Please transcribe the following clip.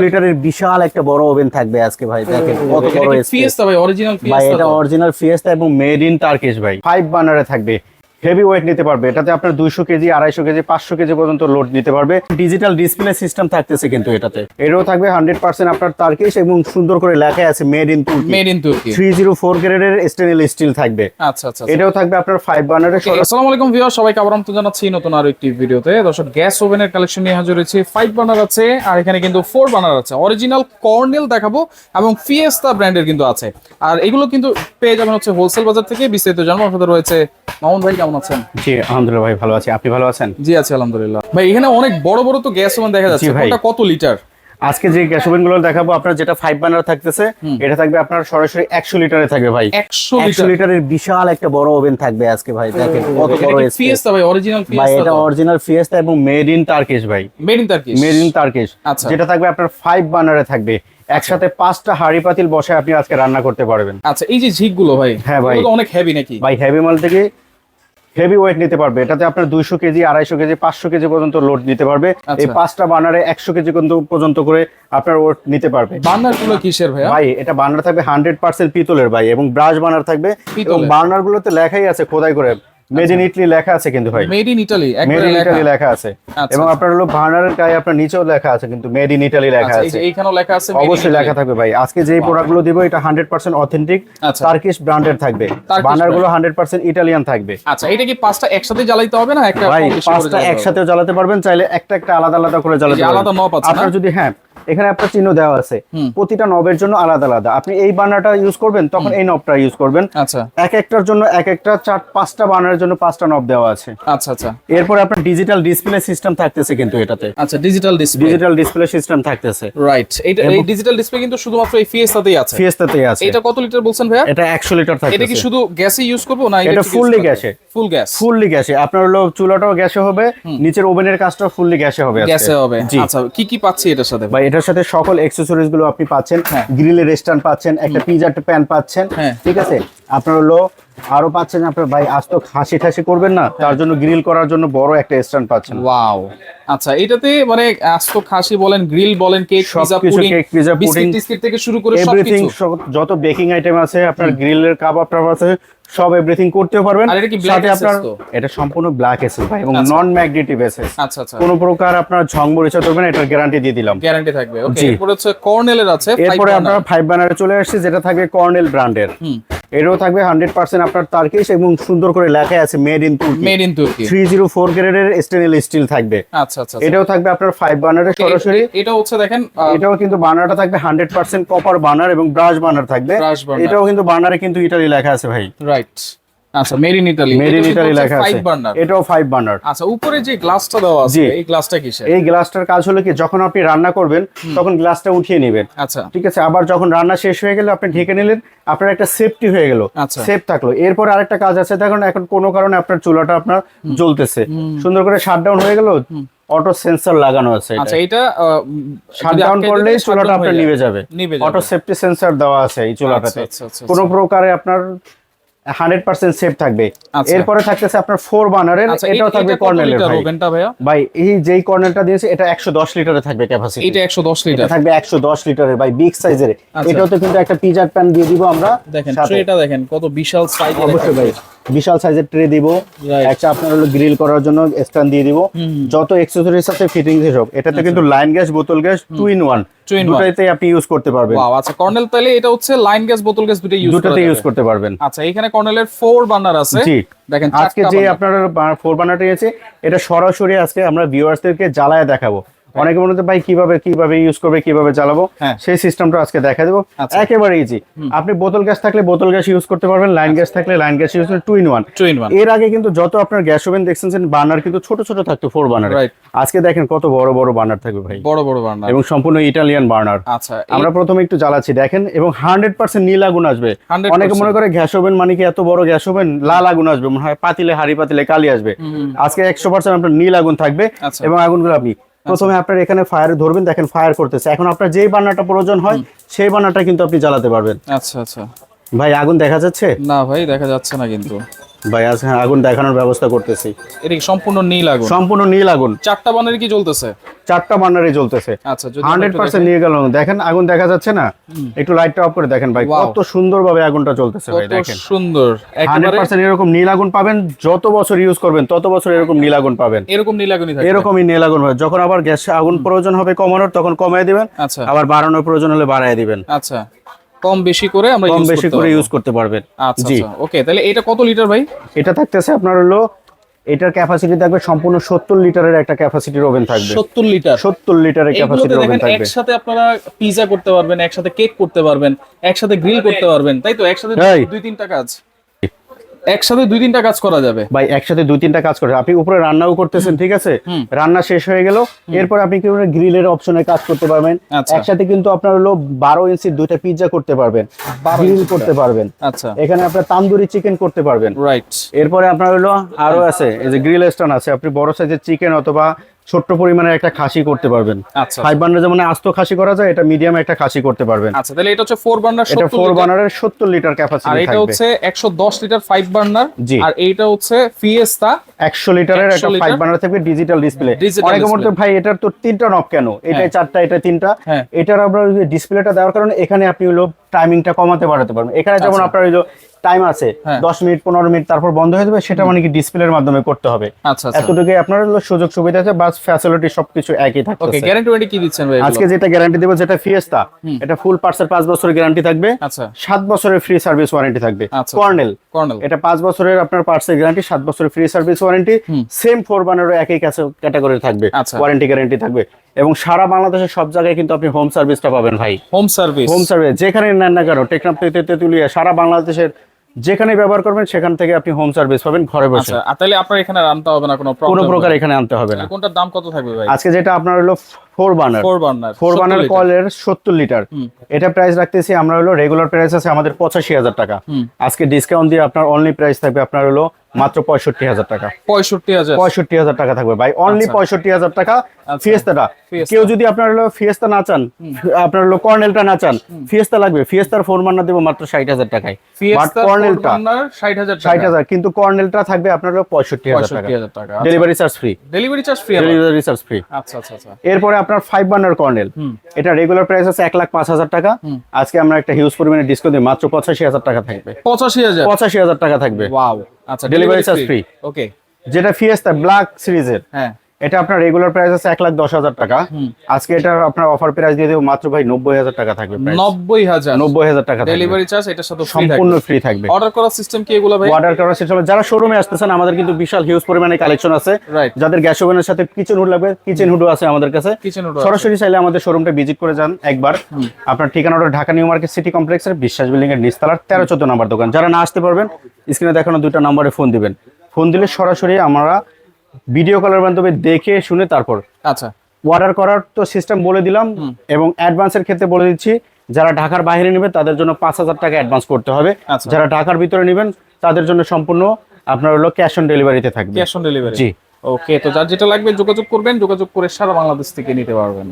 লিটারের বিশাল একটা বড় ওভেন থাকবে আজকে ভাই দেখেন কত বড় ভাই? অরিজিনাল ভাই এটা অরিজিনাল ফিয়েস্তা এবং মেড ইন টার্কিশ ভাই। ফাইভ বার্নারে থাকবে। হেভি ওয়েট নিতে পারবে। এটাতে আপনার দুইশো কেজি আড়াইশো কেজি পাঁচশো কেজি পর্যন্ত লোড নিতে পারবে। ডিজিটাল ডিসপ্লে সিস্টেম থাকতেছে কিন্তু এটাতে। এটাও থাকবে হান্ড্রেড পার্সেন্ট আপনার টার্কিশ এবং সুন্দর করে লেখা আছে মেড ইন তুর্কি মেড ইন তুর্কি থ্রি জিরো ফোর গ্রেডের স্টেনলেস স্টিল থাকবে। আচ্ছা আচ্ছা এটাও থাকবে আপনার ফাইভ বার্নারের আসসালামু আলাইকুম ভিউয়ার সবাইকে আবার আমন্ত্রণ জানাচ্ছি নতুন আরও একটি ভিডিওতে। দর্শক গ্যাস ওভেনের কালেকশন নিয়ে হাজির হয়েছে। ফাইভ বার্নার আছে আর এখানে কিন্তু ফোর বার্নার আছে। অরিজিনাল কর্নেল দেখাবো এবং ফিয়েস্তা ব্র্যান্ডের কিন্তু আছে। আর এগুলো কিন্তু পেয়ে যাবেন হচ্ছে হোলসেল বাজার থেকে। বিস্তারিত জানাব আপনাদের রয়েছে মামুন ভাই কেমন আছেন? জি আলহামদুলিল্লাহ ভাই ভালো আছি। আপনি ভালো আছেন? জি আছি আলহামদুলিল্লাহ। ভাই এখানে অনেক বড় বড় তো গ্যাস ওভেন দেখা যাচ্ছে। কোনটা কত লিটার? আজকে যে গ্যাস ওভেনগুলো দেখাবো আপনার যেটা ফাইভ বার্নার থাকতেছে এটা থাকবে আপনার সরাসরি একশো লিটারে থাকবে ভাই। একশো লিটারের বিশাল একটা বড় ওভেন থাকবে আজকে ভাই দেখেন কত বড় ফিয়েস্তা ভাই? অরিজিনাল ভাই এটা অরিজিনাল ফিয়েস্তা এবং মেড ইন টার্কিশ ভাই। Made in Turkey made in Turkish আচ্ছা। যেটা থাকবে আপনার ফাইভ বার্নারে থাকবে। একসাথে পাঁচটা হাড়ি পাতিল বসে আপনি আজকে রান্না করতে পারবেন। আচ্ছা এই যে ঝিকগুলো ভাই হ্যাঁ ভাই। অনেক হেভি নাকি? ভাই হেভি মাল থেকে হেভি ওয়েট নিতে পারবে। এটাতে আপনার দুইশো কেজি আড়াইশো কেজি পাঁচশো কেজি পর্যন্ত লোড নিতে পারবে। এই আচ্ছা। পাঁচটা বার্নারে একশো কেজি পর্যন্ত- পর্যন্ত করে আপনার ওয়েট নিতে পারবে। বার্নারগুলো কিসের ভাই ভাই এটা বার্নার থাকবে হান্ড্রেড পার্সেন্ট পিতলের ভাই এবং ব্রাশ বানার থাকবে। এবং বার্নার গুলোতে লেখাই আছে খোদাই করে। মেড ইন ইটলি লেখা আছে কিন্তু ভাই। Made in Italy made in Italy লেখা। আছে। আচ্ছা, এবং আচ্ছা। আপনার হলো বার্নারের গায়ে আপনার নিচেও লেখা আছে কিন্তু মেড ইন ইটালি লেখা আচ্ছা, আছে। এইখানেও লেখা আছে অবশ্যই লেখা থাকবে ভাই। আজকে যে প্রোডাক্টগুলো দিব এটা হান্ড্রেড পার্সেন্ট অথেন্টিক। টার্কিশ ব্র্যান্ডের থাকবে। Turkish বার্নারগুলো হান্ড্রেড পার্সেন্ট ইটালিয়ান থাকবে। আচ্ছা এটা কি পাঁচটা একসাথে জ্বালাইতে হবে না একটা ভাই পাঁচটা? একসাথেও জ্বালাতে পারবেন চাইলে একটা একটা আলাদা আলাদা করে জ্বালাতে পারবেন। আলাদা নব আছে আপনার যদি হ্যাঁ এখানে আপনার চিহ্ন দেওয়া আছে। প্রতিটা নবের জন্য আলাদা আলাদা। আপনি এই বার্নারটা ইউজ করবেন তখন এই নবটা ইউজ করবেন। আচ্ছা। এক একটার জন্য এক একটা চার পাঁচটা বার্নারের জন্য পাঁচটা নব দেওয়া আছে। আচ্ছা আচ্ছা। এরপরে আপনার ডিজিটাল ডিসপ্লে সিস্টেম থাকতেছে কিন্তু এটাতে। আচ্ছা digital display digital display system থাকতেছে। রাইট এইটা এই ডিজিটাল ডিসপ্লে কিন্তু শুধুমাত্র এই ফিয়েস্তাতেই আছে। ফিয়েস্তাতে আছে। এটা কত লিটার বলছেন ভাইয়া? এটা একশো লিটার থাকে এটা কি শুধু গ্যাসে ইউজ করব না এটা ফুললি গ্যাসে। ফুল গ্যাস ফুললি গ্যাসে। আপনার হলো চুলাটাও গ্যাসে হবে নিচের ওভেনের কাজটাও ফুললি গ্যাসে হবে গ্যাসে হবে। আচ্ছা কি কি পাচ্ছি এটার সাথে? ভাই এটার সাথে সকল অ্যাক্সেসরিজগুলো আপনি পাচ্ছেন হ্যাঁ। গ্রিলের রেস্টার্ন পাচ্ছেন একটা পিজার প্যান পাচ্ছেন হ্যাঁ। ঠিক আছে আপনার হলো আরও পাচ্ছেন আপনার ভাই আজ তো খাসি ঠাসি করবেন না তার জন্য গ্রিল করার জন্য বড় একটা স্ট্যান্ড পাচ্ছেন। ওয়াও। আচ্ছা এটাতে মানে আজ তো খাসি বলেন গ্রিল বলেন cake pizza pudding cake, pizza, biscuit থেকে শুরু করে এভরিথিং যত বেকিং আইটেম আছে আপনার গ্রিলের কাবাব টাবাব আছে সব এভরিথিং করতেও পারবেন। আর এটা কি সাথে আপনার? এটা সম্পূর্ণ ব্ল্যাক এসেস ভাই এবং। নন ম্যাগনেটিভ এসেস আচ্ছা আচ্ছা। কোনো প্রকার আপনার ঝং মরিচা করবে না এটার গ্যারান্টি দিয়ে দিলাম। গ্যারান্টি থাকবে ওকে। এরপর হচ্ছে কর্নেলের আছে এরপরে আপনার ফাইভ ব্যানারে চলে আসছে যেটা থাকবে কর্নেল ব্র্যান্ডের। এটাও থাকবে হান্ড্রেড পার্সেন্ট আপনার তার্কিশ এবং সুন্দর করে লেখা আছে মেড ইন তুর্কি মেড ইন তুর্কি থ্রি জিরো ফোর গ্রেডের স্টেনলেস স্টিল থাকবে। আচ্ছা আচ্ছা আচ্ছা। এটাও থাকবে আপনার ফাইভ বার্নারের সরাসরি। এটা হচ্ছে দেখেন এটাও কিন্তু বার্নারটা থাকবে হান্ড্রেড পার্সেন্ট কপার বার্নার এবং ব্রাশ বার্নার থাকবে। এটাও কিন্তু বার্নারে কিন্তু ইটালি লেখা আছে ভাই। রাইট আচ্ছা made in Italy made in Italy লেখা আছে। এটাও ফাইভ বার্নার আচ্ছা উপরে যে গ্লাসটা দেওয়া আছে এই গ্লাসটা কিসের? এই গ্লাসটার কাজ হলো কি যখন আপনি রান্না করবেন তখন গ্লাসটা উঠিয়ে নেবেন। আচ্ছা। ঠিক আছে আবার যখন রান্না শেষ হয়ে গেলে আপনি ঢেকে নিলেন আপনার একটা সেফটি হয়ে গেল। আচ্ছা। সেফ থাকল। এরপর আরেকটা কাজ আছে দেখুন এখন কোনো কারণে আপনার চুলাটা আপনার জ্বলতেছে। সুন্দর করে শাটডাউন হয়ে গেল অটো সেন্সর লাগানো আছে আচ্ছা এটা শাটডাউন করলেই চুলাটা আপনার নিভে যাবে। অটো সেফটি সেন্সর দেওয়া আছে এই চুলাটাতে। আচ্ছা, আচ্ছা, কোনো প্রকারে আপনার হান্ড্রেড পার্সেন্ট সেফ থাকবে। আচ্ছা। এরপরে থাকতেছে আপনার ফোর বানারের আচ্ছা এটাও থাকবে কর্নেলের ভাই। এই যেই কর্নেলটা দিয়েছে এটা একশো দশ লিটারে থাকবে ক্যাপাসিটি এটা 110 লিটার। থাকবে একশো দশ লিটারের ভাই বিগ সাইজের এটাও তো কিন্তু একটা পিজার প্যান দিয়ে দিব আমরা দেখেন এটা দেখেন কত বিশাল সাইজ অবশ্যই ভাই। বিশাল সাইজের ট্রে দিব। একটা আপনার হলো গ্রিল করার জন্য স্ট্যান্ড দিয়ে দিব। যত এক্সেসরিজ আছে ফিটিং সব এটাতে কিন্তু লাইন গ্যাস বোতল গ্যাস টু ইন ওয়ান দুটাইতে আপনি ইউজ করতে পারবেন। ওয়াও আচ্ছা কর্নেল তাহলে এটা হচ্ছে লাইন গ্যাস বোতল গ্যাস দুটো ইউজ দুটাতে ইউজ করতে পারবেন। আচ্ছা এখানে কর্নেলের ফোর বার্নার আছে। জি। দেখেন আজকে যে আপনার ফোর বানারটি আছে এটা সরাসরি আজকে আমরা ভিউয়ার্সদেরকে জ্বালায় দেখাবো। অনেকে মনে হচ্ছে ভাই কীভাবে কীভাবে ইউজ করবে কীভাবে চালাবো? হ্যাঁ। সেই সিস্টেমটা আজকে দেখা দেবো। আচ্ছা। একেবারে ইজি আপনি বোতল গ্যাস থাকলে বোতল গ্যাস ইউজ করতে পারবেন লাইন গ্যাস থাকলে line gas use two in one two in ওয়ানের আগে কিন্তু যত আপনার গ্যাস ওভেন দেখছেন বার্নার কিন্তু ছোট ছোট থাকতো ফোর বার্নার আজকে দেখেন কত বড় বড় বার্নার থাকবে ভাই। বড় বড় বার্নার এবং সম্পূর্ণ ইটালিয়ান বার্নার আচ্ছা আমরা প্রথমে একটু জ্বালাচ্ছি দেখেন এবং হান্ড্রেড পার্সেন্ট নীল আগুন আসবে। অনেকে মনে করে গ্যাস ওভেন মানে কি এত বড় গ্যাস ওভেন? লাল আগুন আসবে মনে হয় পাতিলে হাড়ি পাতিলে কালি আসবে। আজকে একশো পার্সেন্ট আপনার নীল আগুন থাকবে আচ্ছা। এবং আগুনগুলো আপনি প্রথমে আপনার এখানে ফায়ার ধরবেন দেখেন ফায়ার করতেছে। এখন আপনার যেই বান্নাটা প্রয়োজন হয় সেই বান্নাটা কিন্তু আপনি জ্বালাতে পারবেন। আচ্ছা আচ্ছা। ভাই আগুন দেখা যাচ্ছে? না ভাই দেখা যাচ্ছে না কিন্তু। ভাই আজকে আগুন দেখানোর ব্যবস্থা করতেছি। এটা কি সম্পূর্ণ নীল আগুন? সম্পূর্ণ নীল আগুন। চারটা বানারে কি জ্বলতেছে? চারটা বার্নারই জ্বলতেছে। আচ্ছা হান্ড্রেড পার্সেন্ট নিয়ে গেল দেখেন আগুন দেখা যাচ্ছে না? একটু লাইটটা অফ করে দেখেন ভাই কত সুন্দরভাবে আগুনটা দেখি। ভাই দেখেন। সুন্দর। হান্ড্রেড পার্সেন্ট এরকম নীল আগুন পাবেন যত বছর ইউজ করবেন তত বছর এরকম নীল আগুন পাবেন। এরকম নীল আগুনই থাকে এরকমই নীল আগুন হয় যখন আবার গ্যাস আগুন প্রয়োজন হবে কমানোর তখন কমায় দিবেন। আচ্ছা। আবার বাড়ানোর প্রয়োজন হলে বাড়ায় দিবেন। আচ্ছা। কম বেশি করে আমরা কম বেশি করে ইউজ করতে পারবেন। আচ্ছা আচ্ছা ওকে তাহলে এটা কত লিটার ভাই? এটা থাকতেছে আপনার হলো এটার ক্যাপাসিটি থাকবে সম্পূর্ণ সত্তর লিটারের একটা ক্যাপাসিটির ওভেন থাকবে। সত্তর লিটার সত্তর লিটারের এইগুলোতে ক্যাপাসিটির ওভেন থাকবে। একসাথে আপনারা পিজা করতে পারবেন একসাথে কেক করতে পারবেন একসাথে গ্রিল করতে পারবেন তাই তো? একসাথে। দুই তিনটা কাজ। একসাথে দুই তিনটা কাজ করা যাবে। ভাই একসাথে দুই তিনটা কাজ করে আপনি উপরে রান্নাও করতেছেন ঠিক আছে? রান্না শেষ হয়ে গেল। এরপর আপনি কি গ্রিলের অপশনে কাজ করতে পারবেন? আচ্ছা। একসাথে কিন্তু আপনার হলো বারো ইঞ্চি দুইটা পিৎজা করতে পারবেন। 12 গ্রিল করতে পারবেন। আচ্ছা। এখানে আপনার তান্দুরি চিকেন করতে পারবেন। রাইট এরপরে আপনার হলো আরও আছে এই যে গ্রিল স্টোন আছে। আপনি বড় সাইজের চিকেন অথবা ছোট্ট পরিমাণের একটা খাসি করতে পারবেন। আচ্ছা। ফাইভ বার্নার যেমন আস্ত খাসি করা যায় এটা মিডিয়াম একটা খাসি করতে পারবেন। আচ্ছা তাহলে এটা হচ্ছে ফোর বার্নার এটা ফোর বার্নারের সত্তর লিটার ক্যাপাসিটি আর এটা হচ্ছে একশো দশ লিটার ফাইভ বার্নার জি। আর এইটা হচ্ছে ফিয়েস্তা একশো লিটারের একটা ফাইভ বার্নার থাকবে ডিজিটাল ডিসপ্লে অনেকে বলতে ভাই এটার তো তিনটা নব কেন? এটাই হ্যাঁ। চারটা এটা তিনটা। হ্যাঁ। এটার আপনার ডিসপ্লেটা দেওয়ার কারণে এখানে আপনি হলো টাইমিংটা কমাতে বাড়াতে পারবেন। এখানে যেমন আচ্ছা। আপনার ওই টাইম আছে হ্যাঁ। দশ মিনিট পনেরো মিনিট তারপর বন্ধ হয়ে যাবে সেটা মানে কি ডিসপ্লের মাধ্যমে করতে হবে। আচ্ছা আচ্ছা। আপনার সুযোগ সুবিধা আছে বাস ফ্যাসিলিটি সবকিছু একই ওকে গ্যারান্টি ওয়ারেন্টি কি দিচ্ছেন ভাই আজকে যেটা গ্যারান্টি দেবো যেটা ফিয়েস্তা এটা ফুল পার্সের পাঁচ বছরের গ্যারান্টি থাকবে। আচ্ছা। সাত বছরের ফ্রি সার্ভিস ওয়ারেন্টি থাকবে। কর্নেল কর্নেল এটা পাঁচ বছরের আপনার পার্সের গ্যারান্টি সাত বছরের free service warranty same four বানেরও একই ক্যাটাগরি থাকবে। ওয়ারেন্টি গ্যারান্টি থাকবে। এবং সারা বাংলাদেশের সব জায়গায় কিন্তু আপনি হোম সার্ভিসটা পাবেন ভাই। হোম সার্ভিস হোম সার্ভিস যেখানে নেন না কেন টেকনাফ থেকে তেতুলিয়া সারা বাংলাদেশের যেখানে ব্যবহার করবেন সেখান থেকে আপনি হোম সার্ভিস পাবেন ঘরে বসে। আচ্ছা তাহলে আপনার এখানে আনতে হবে না কোনো কোনো প্রকার এখানে আনতে হবে না। কোনটার দাম কত থাকবে ভাই? আজকে যেটা আপনার হলো four burner four burner four burner কলের সত্তর লিটার এটা প্রাইস রাখতেছি আমরা হলো রেগুলার প্রাইস আছে আমাদের পঁচাশি হাজার টাকা। আজকে ডিসকাউন্ট দিয়ে আপনার অনলি প্রাইস থাকবে আপনার হলো মাত্র পঁয়ষট্টি হাজার টাকা। পঁয়ষট্টি হাজার। পঁয়ষট্টি হাজার টাকা থাকবে ভাই। অনলি আচ্ছা। পঁয়ষট্টি হাজার টাকা আচ্ছা। ফিয়েস্তাটা কেউ যদি আপনার হলো ফিয়েস্তা না চান আপনার হলো কর্নেলটা না চান ফিয়েস্তা লাগবে। ফিয়েস্তার ফোর মান্না দেবো মাত্র ষাট হাজার টাকায়। কর্নেলটা ষাট হাজার ষাট হাজার কিন্তু কর্নেলটা থাকবে আপনার হলো পঁয়ষট্টি হাজার টাকা। Delivery charge free delivery charge free delivery charge free আচ্ছা আচ্ছা আচ্ছা। এরপরে আপনার ফাইভ বার্নার কর্নেল এটা রেগুলার প্রাইস আছে এক লাখ পাঁচ হাজার টাকা। আজকে আমরা একটা হিউজ পরিমাণে ডিসকাউন্ট দিই মাত্র পঁচাশি হাজার টাকা থাকবে। পঁচাশি হাজার। পঁচাশি হাজার টাকা থাকবে। ওয়াও আচ্ছা ডেলিভারি চার্জ ফ্রি ওকে যেটা ফিয়েস্তা ব্ল্যাক সিরিজের হ্যাঁ। এটা আপনার রেগুলার প্রাইস আছে এক লাখ দশ হাজার টাকা। আজকে এটা আপনার অফার প্রাইস দিয়ে দেবো মাত্র ভাই নব্বই হাজার টাকা থাকবে। নব্বই হাজার। নব্বই হাজার টাকা ডেলিভারি চার্জ এটার সাথে সম্পূর্ণ ফ্রি থাকবে। অর্ডার করার সিস্টেম কি এগুলো ভাই? অর্ডার করার সিস্টেম যারা শোরুমে আসতেছেন আমাদের কিন্তু বিশাল হিউজ পরিমাণে কালেকশন আছে। যাদের গ্যাস ওভেনের সাথে কিচেন হুড লাগবে কিচেন হুডও আছে আমাদের কাছে। কিচেন সরাসরি চাইলে আমাদের শোরুমটা ভিজিট করে যান একবার। আপনার ঠিকানাটা ঢাকা নিউ মার্কেট সিটি কমপ্লেক্সের বিশ্বাস বিল্ডিং এর নিচতলার তেরো চোদ্দ নাম্বার দোকান। যারা না আসতে পারবেন স্ক্রিনে দেখানো দুইটা নাম্বারে ফোন দিবেন। ফোন দিলে সরাসরি আমরা ভিডিও কলের মাধ্যমে দেখে শুনে তারপর। আচ্ছা। অর্ডার করার তো সিস্টেম বলে দিলাম এবং অ্যাডভান্সের ক্ষেত্রে বলে দিচ্ছি যারা ঢাকার বাইরে নেবে তাদের জন্য পাঁচ হাজার টাকা অ্যাডভান্স করতে হবে। আচ্ছা। যারা ঢাকার ভিতরে নেবেন তাদের জন্য সম্পূর্ণ আপনার হলো ক্যাশ অন ডেলিভারিতে থাকবে। ক্যাশ অন ডেলিভারি জি। ওকে তো যার যেটা লাগবে যোগাযোগ করবেন যোগাযোগ করে সারা বাংলাদেশ থেকে নিতে পারবেন।